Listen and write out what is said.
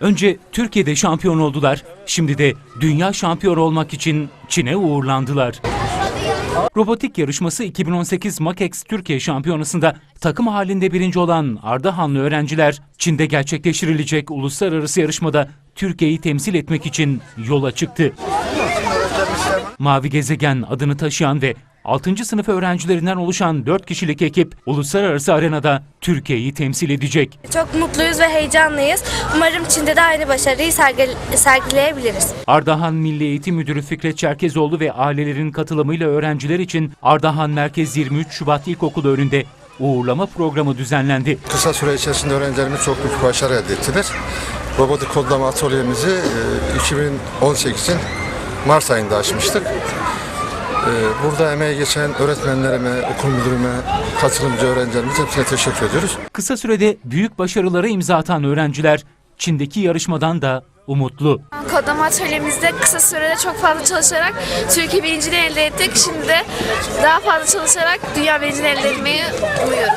Önce Türkiye'de şampiyon oldular, şimdi de dünya şampiyon olmak için Çin'e uğurlandılar. Robotik yarışması 2018 Makex Türkiye Şampiyonası'nda takım halinde birinci olan Ardahanlı öğrenciler Çin'de gerçekleştirilecek uluslararası yarışmada Türkiye'yi temsil etmek için yola çıktı. Mavi Gezegen adını taşıyan ve 6. sınıf öğrencilerinden oluşan 4 kişilik ekip uluslararası arenada Türkiye'yi temsil edecek. Çok mutluyuz ve heyecanlıyız. Umarım Çin'de de aynı başarıyı sergile- sergileyebiliriz. Ardahan Milli Eğitim Müdürü Fikret Çerkezoğlu ve ailelerin katılımıyla öğrenciler için Ardahan Merkez 23 Şubat İlkokulu önünde uğurlama programı düzenlendi. Kısa süre içerisinde öğrencilerimiz çok büyük başarı elde ettiler. Robotik kodlama atölyemizi e, 2018'in Mart ayında açmıştık. E, Burada emeği geçen öğretmenlerime, okul müdürüme, katılımcı öğrencilerimize hepsine teşekkür ediyoruz. Kısa sürede büyük başarılara imza atan öğrenciler Çin'deki yarışmadan da umutlu. Kodlama atölyemizde kısa sürede çok fazla çalışarak Türkiye birinciliği elde ettik. Şimdi de daha fazla çalışarak dünya birinciliği elde etmeyi umuyoruz.